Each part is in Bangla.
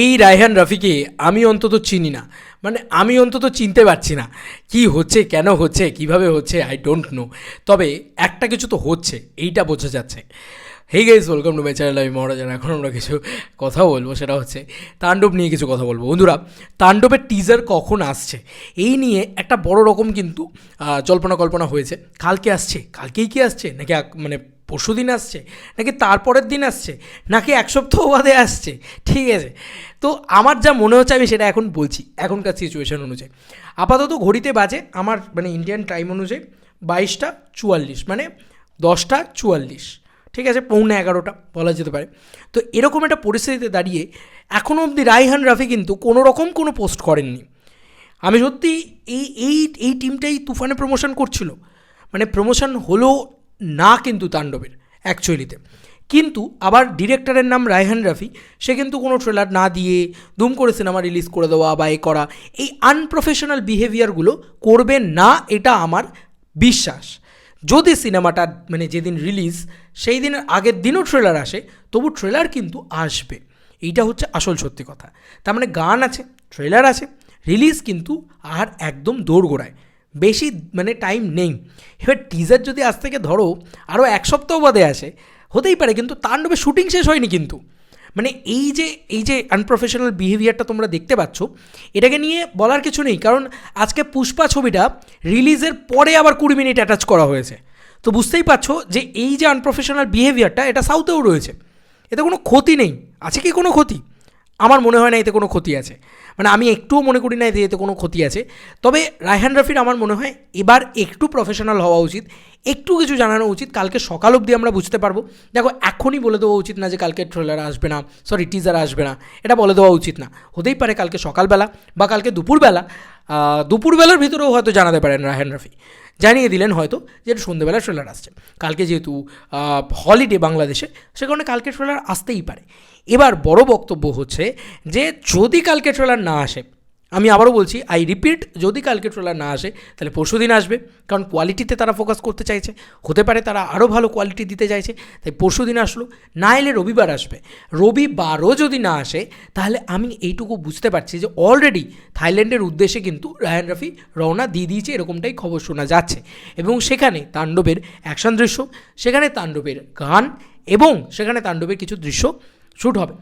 এই রায়হান রাফিকে আমি অন্তত চিনি না। মানে আমি অন্তত চিনতে পারছি না। কি হচ্ছে, কেন হচ্ছে, কীভাবে হচ্ছে আই ডোন্ট নো তবে একটা কিছু তো হচ্ছে, এইটা বোঝা যাচ্ছে। Hey guys welcome to my channel আমি মহারাজান এখন আমরা কিছু কথা বলব, সেটা হচ্ছে তাণ্ডব নিয়ে কিছু কথা বলব। বন্ধুরা, তাণ্ডবের টিজার কখন আসছে? এই নিয়ে একটা বড় রকম কিন্তু জল্পনা কল্পনা হয়েছে। কালকে আসছে। কালকেই কি আসছে? নাকি মানে পরশু দিন আসছে, নাকি তারপরের দিন আসছে, নাকি এক সপ্তাহ বাদে আসছে, ঠিক আছে। তো আমার যা মনে হচ্ছে আমি সেটা এখন বলছি, এখনকার সিচুয়েশন অনুযায়ী। আপাতত ঘড়িতে বাজে আমার মানে ইন্ডিয়ান টাইম অনুযায়ী বাইশটা চুয়াল্লিশ মানে দশটা চুয়াল্লিশ, ঠিক আছে, পৌনে এগারোটা বলা যেতে পারে। তো এরকম একটা পরিস্থিতিতে দাঁড়িয়ে এখনও অবধি রাইহান রাফি কিন্তু কোনো রকম কোনো পোস্ট করেননি। আমি সত্যি এই এই এই টিমটাই তুফানে প্রমোশন করছিল। মানে প্রমোশন হলো না কিন্তু তাণ্ডবের অ্যাকচুয়ালিতে কিন্তু আবার ডিরেক্টরের নাম রায়হান রাফি, সে কিন্তু কোনো ট্রেলার না দিয়ে দুম করে সিনেমা রিলিজ করে দেওয়া বা এ করা, এই আনপ্রফেশনাল বিহেভিয়ারগুলো করবে না এটা আমার বিশ্বাস। যদি সিনেমাটা মানে যেদিন রিলিজ সেই দিনের আগের দিনও ট্রেলার আসে, তবু ট্রেলার কিন্তু আসবে। এইটা হচ্ছে আসল সত্যি কথা। তার মানে গান আছে ট্রেলার আছে রিলিজ কিন্তু আর একদম দৌড়গোড়ায় বেশি মানে টাইম নেই। এবার টিজার যদি আজ থেকে ধরো আরও এক সপ্তাহ বাদে আসে, হতেই পারে, কিন্তু তাণ্ডবে শুটিং শেষ হয়নি কিন্তু। মানে এই যে এই যে আনপ্রফেশনাল বিহেভিয়ারটা তোমরা দেখতে পাচ্ছ, এটাকে নিয়ে বলার কিছু নেই, কারণ আজকে পুষ্পা ছবিটা রিলিজের পরে আবার কুড়ি মিনিট অ্যাটাচ করা হয়েছে। তো বুঝতেই পারছ যে এই যে আনপ্রফেশনাল বিহেভিয়ারটা এটা সাউথেও রয়েছে। এতে কোনো ক্ষতি নেই। আছে কি কোনো ক্ষতি? আমার মনে হয় না এতে কোনো ক্ষতি আছে। মানে আমি একটুও মনে করি না এতে এতে কোনো ক্ষতি আছে। তবে রায়হান রাফির আমার মনে হয় এবার একটু প্রফেশনাল হওয়া উচিত, একটু কিছু জানানো উচিত। কালকে সকাল অবধি আমরা বুঝতে পারব। দেখো, এখনই বলে দেওয়া উচিত না যে কালকে ট্রেলার আসবে না সরি টিজার আসবে না, এটা বলে দেওয়া উচিত না। হতেই পারে কালকে সকালবেলা বা কালকে দুপুরবেলা দুপুরবেলার ভিতরেও হয়তো জানাতে পারেন রাহেন রাফি। জানিয়ে দিলেন হয়তো যে এটা সন্ধ্যেবেলা ট্রেলার আসছে। কালকে যেহেতু হলিডে বাংলাদেশে, সে কারণে কালকে ট্রেলার আসতেই পারে। এবার বড় বক্তব্য হচ্ছে যে যদি কালকে ট্রেলার না আসে আমি আবারও বলছি আই রিপিট যদি কালকে ট্রেলার না আসে, তাহলে পরশু দিন আসবে। কারণ কোয়ালিটিতে তারা ফোকাস করতে চাইছে। হতে পারে তারা আরও ভালো কোয়ালিটি দিতে চাইছে, তাই পরশু দিন আসলো। না এলে রবিবার আসবে। রবিবারও যদি না আসে, তাহলে আমি এইটুকু বুঝতে পারছি যে অলরেডি থাইল্যান্ডের উদ্দেশ্যে কিন্তু রায়ান রাফি রওনা দিয়ে দিয়েছে, এরকমটাই খবর শোনা যাচ্ছে। এবং সেখানে তাণ্ডবের অ্যাকশন দৃশ্য, সেখানে তাণ্ডবের গান, এবং সেখানে তাণ্ডবের কিছু দৃশ্য শ্যুট হবে।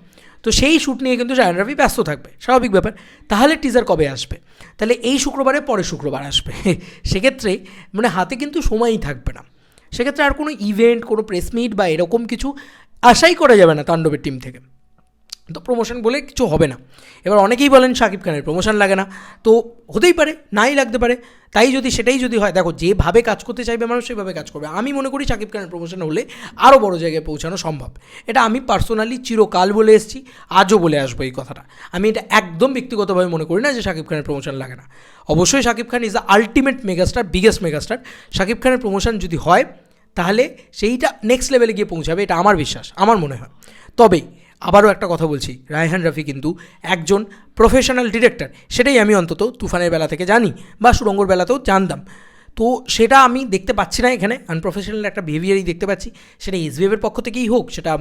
তো সেই শ্যুট নিয়ে কিন্তু জায়ন রবি ব্যস্ত থাকবে। স্বাভাবিক ব্যাপার। তাহলে টিজার কবে আসবে? তাহলে এই শুক্রবারে পরে শুক্রবার আসবে। সেক্ষেত্রে মানে হাতে কিন্তু সময়ই থাকবে না। সেক্ষেত্রে আর কোনো ইভেন্ট কোনো প্রেস মিট বা এরকম কিছু আশাই করা যাবে না তাণ্ডবের টিম থেকে। তো প্রমোশন বলে কিছু হবে না। এবার অনেকেই বলেন শাকিব খানের প্রমোশন লাগে না। তো হতেই পারে, নাই লাগতে পারে। তাই যদি, সেটাই যদি হয়, দেখো, যেভাবে কাজ করতে চাইবে মানুষ, সেভাবে কাজ করবে। আমি মনে করি শাকিব খানের প্রমোশন হলে আরও বড় জায়গায় পৌঁছানো সম্ভব। এটা আমি পার্সোনালি চিরকাল বলে এসেছি, আজও বলে আসব এই কথাটা। আমি এটা একদম ব্যক্তিগতভাবে মনে করি না যে শাকিব খানের প্রমোশন লাগে না। অবশ্যই Shakib Khan is the ultimate megastar biggest megastar Shakib খানের প্রমোশন যদি হয়, তাহলে সেইটা নেক্সট লেভেলে গিয়ে পৌঁছাবে, এটা আমার বিশ্বাস, আমার মনে হয়। তবে আবারও একটা কথা বলছি, রায়হান রাফি কিন্তু একজন প্রফেশনাল ডিরেক্টর সেটাই আমি অন্তত তুফানের বেলা থেকে জানি বা সুরঙ্গর বেলাতেও জানতাম। তো সেটা আমি দেখতে পাচ্ছি না এখানে। আনপ্রফেশনাল একটা বিহেভিয়ারই দেখতে পাচ্ছি। সেটা এসবিএফের পক্ষ থেকেই হোক, সেটা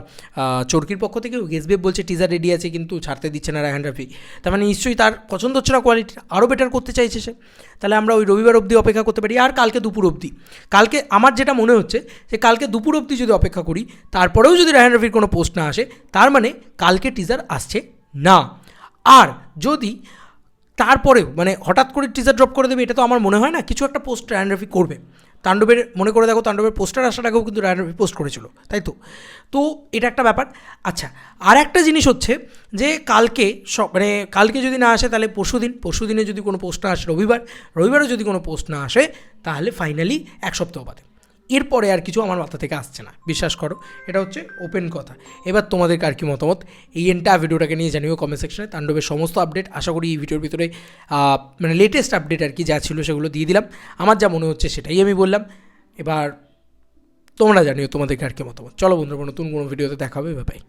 চরকির পক্ষ থেকেই হোক এসবিএফ বলছে টিজার রেডি আছে কিন্তু ছাড়তে দিচ্ছে না রায়হান রাফি। তার মানে নিশ্চয়ই তার পছন্দ হচ্ছে না কোয়ালিটি আরও বেটার করতে চাইছে সে। তাহলে আমরা ওই রবিবার অবধি অপেক্ষা করতে পারি, আর কালকে দুপুর অবধি। কালকে আমার যেটা মনে হচ্ছে, যে কালকে দুপুর অবধি যদি অপেক্ষা করি, তারপরেও যদি রায়হান রফির কোনো পোস্ট না আসে, তার মানে কালকে টিজার আসছে না। আর যদি তারপরেও মানে হঠাৎ করে টিজার ড্রপ করে দেবে, এটা তো আমার মনে হয় না, কিছু একটা পোস্ট রায়ন রফি করবে। তাণ্ডবের, মনে করে দেখো তাণ্ডবের পোস্টার আসার আগেও কিন্তু রায়ন রফি পোস্ট করেছিল, তাই তো? তো এটা একটা ব্যাপার। আচ্ছা আর একটা জিনিস হচ্ছে যে কালকে সব মানে কালকে যদি না আসে, তাহলে পরশু দিন, পরশু দিনে যদি কোনো পোস্ট না আসে রবিবার, রবিবারও যদি কোনো পোস্ট না আসে, তাহলে ফাইনালি এক সপ্তাহ বাদে। এরপরে আর কিছু আমার মাথা থেকে আসছে না। বিশ্বাস করো, এটা হচ্ছে ওপেন কথা। এবার তোমাদের আর কি মতামত? এই এন্টা ভিডিওটাকে নিয়ে জানিও কমেন্ট সেকশনে তাণ্ডবের সমস্ত আপডেট আশা করি এই ভিডিওর ভিতরে মানে লেটেস্ট আপডেট আর কি যা ছিল সেগুলো দিয়ে দিলাম। আমার যা মনে হচ্ছে সেটাই আমি বললাম। এবার তোমরা জানিও তোমাদেরকে আর কি মতামত। চলো বন্ধুরা, নতুন কোনো ভিডিওতে দেখাবে ব্যাপারে